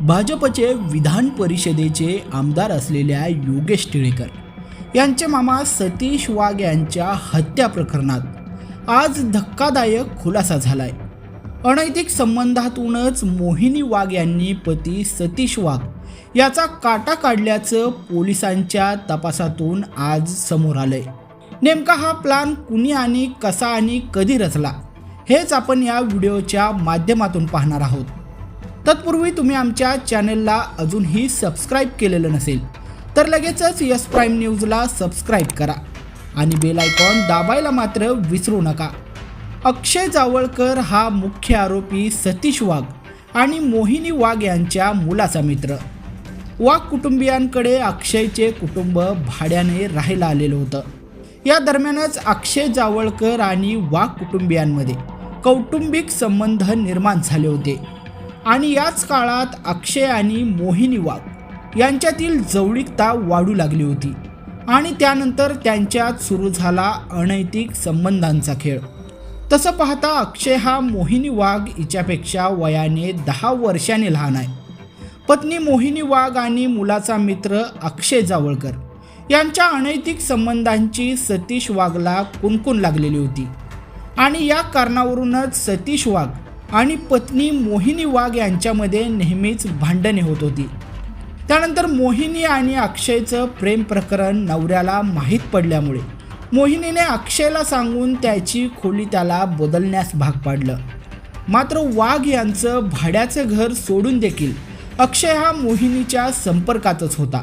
भाजपचे विधान परिषदेचे आमदार असलेल्या योगेश टिळेकर यांचे मामा सतीश वाघ यांच्या हत्या प्रकरणात आज धक्कादायक खुलासा झालाय. अनैतिक संबंधातूनच मोहिनी वाघ यांनी पती सतीश वाघ याचा काटा काढल्याचं पोलिसांच्या तपासातून आज समोर आलंय. नेमका हा प्लान कुणी आणि कसा आणि कधी रचला हेच आपण या व्हिडिओच्या माध्यमातून पाहणार आहोत. तत्पूर्वी तुम्ही आमच्या चॅनेलला अजूनही सबस्क्राईब केलेलं नसेल तर लगेचच यस प्राईम न्यूजला सबस्क्राईब करा आणि बेल आयकॉन दाबायला मात्र विसरू नका. अक्षय जावळकर हा मुख्य आरोपी सतीश वाघ आणि मोहिनी वाघ यांच्या मुलाचा मित्र. वाघ कुटुंबियांकडे अक्षयचे कुटुंब भाड्याने राहायला आलेलं होतं. या दरम्यानच अक्षय जावळकर आणि वाघ कुटुंबियांमध्ये कौटुंबिक संबंध निर्माण झाले होते. आणि याच काळात अक्षय आणि मोहिनी वाघ यांच्यातील जवळीकता वाढू लागली होती. आणि त्यानंतर त्यांच्यात सुरू झाला अनैतिक संबंधांचा खेळ. तसं पाहता अक्षय हा मोहिनी वाघ हिच्यापेक्षा वयाने दहा वर्षाने लहान आहे. पत्नी मोहिनी वाघ आणि मुलाचा मित्र अक्षय जावळकर यांच्या अनैतिक संबंधांची सतीश वाघला कुणकुण लागलेली होती. आणि या कारणावरूनच सतीश वाघ आणि पत्नी मोहिनी वाघ यांच्यामध्ये नेहमीच भांडणे होत होती. त्यानंतर मोहिनी आणि अक्षयचं प्रेम प्रकरण नवऱ्याला माहीत पडल्यामुळे मोहिनीने अक्षयला सांगून त्याची खोली त्याला बदलण्यास भाग पाडलं. मात्र वाघ यांचं भाड्याचं घर सोडून देखील अक्षय हा मोहिनीच्या संपर्कातच होता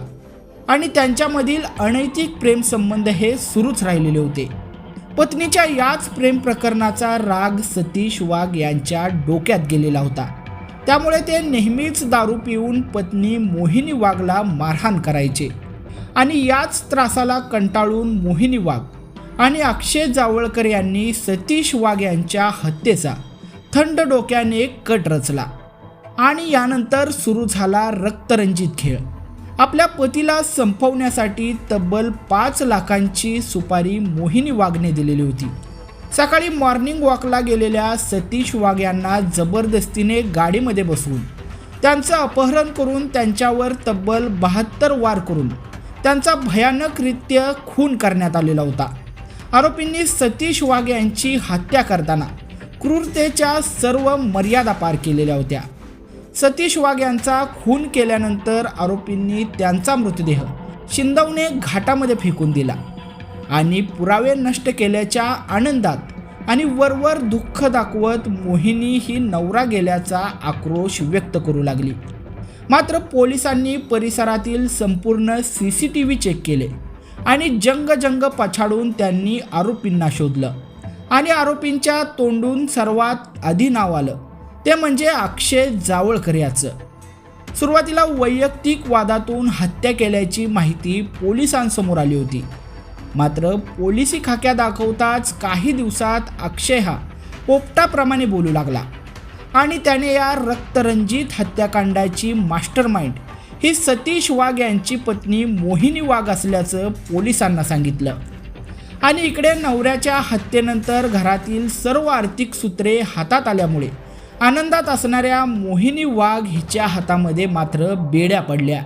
आणि त्यांच्यामधील अनैतिक प्रेमसंबंध हे सुरूच राहिलेले होते. पत्नीच्या याच प्रेम प्रकरणाचा राग सतीश वाघ यांच्या डोक्यात गेलेला होता. त्यामुळे ते नेहमीच दारू पिऊन पत्नी मोहिनी वाघला मारहाण करायचे आणि याच त्रासाला कंटाळून मोहिनी वाघ आणि अक्षय जावळकर यांनी सतीश वाघ यांच्या हत्येचा थंड डोक्याने कट रचला आणि यानंतर सुरू झाला रक्तरंजित खेळ. आपल्या पतीला संपवण्यासाठी तब्बल पाच लाखांची सुपारी मोहिनी वाघने दिलेली होती. सकाळी मॉर्निंग वॉकला गेलेल्या सतीश वाघ यांना जबरदस्तीने गाडीमध्ये बसवून त्यांचं अपहरण करून त्यांच्यावर तब्बल बहात्तर वार करून त्यांचा भयानकरित्य खून करण्यात आलेला होता. आरोपींनी सतीश वाघ यांची हत्या करताना क्रूरतेच्या सर्व मर्यादा पार केलेल्या होत्या. सतीश वाघ यांचा खून केल्यानंतर आरोपींनी त्यांचा मृतदेह शिंदवने घाटामध्ये फेकून दिला आणि पुरावे नष्ट केल्याच्या आनंदात आणि वरवर दुःख दाखवत मोहिनी ही नवरा गेल्याचा आक्रोश व्यक्त करू लागली. मात्र पोलिसांनी परिसरातील संपूर्ण C C T V check केले आणि जंग जंग पछाडून त्यांनी आरोपींना शोधलं आणि आरोपींच्या तोंडून सर्वात आधी नाव आलं. ते म्हणजे अक्षय जावळकर याचं सुरुवातीला वैयक्तिक वादातून हत्या केल्याची माहिती पोलिसांसमोर आली होती. मात्र पोलिसी खाक्या दाखवताच काही दिवसात अक्षय हा पोपटाप्रमाणे बोलू लागला. आणि त्याने या रक्तरंजित हत्याकांडाची मास्टरमाइंड ही सतीश वाघ यांची पत्नी मोहिनी वाघ असल्याचं पोलिसांना सांगितलं. आणि इकडे नवऱ्याच्या हत्येनंतर घरातील सर्व आर्थिक सूत्रे हातात आल्यामुळे आनंदात असणाऱ्या मोहिनी वाघ हिच्या हातामध्ये मात्र बेड्या पडल्या.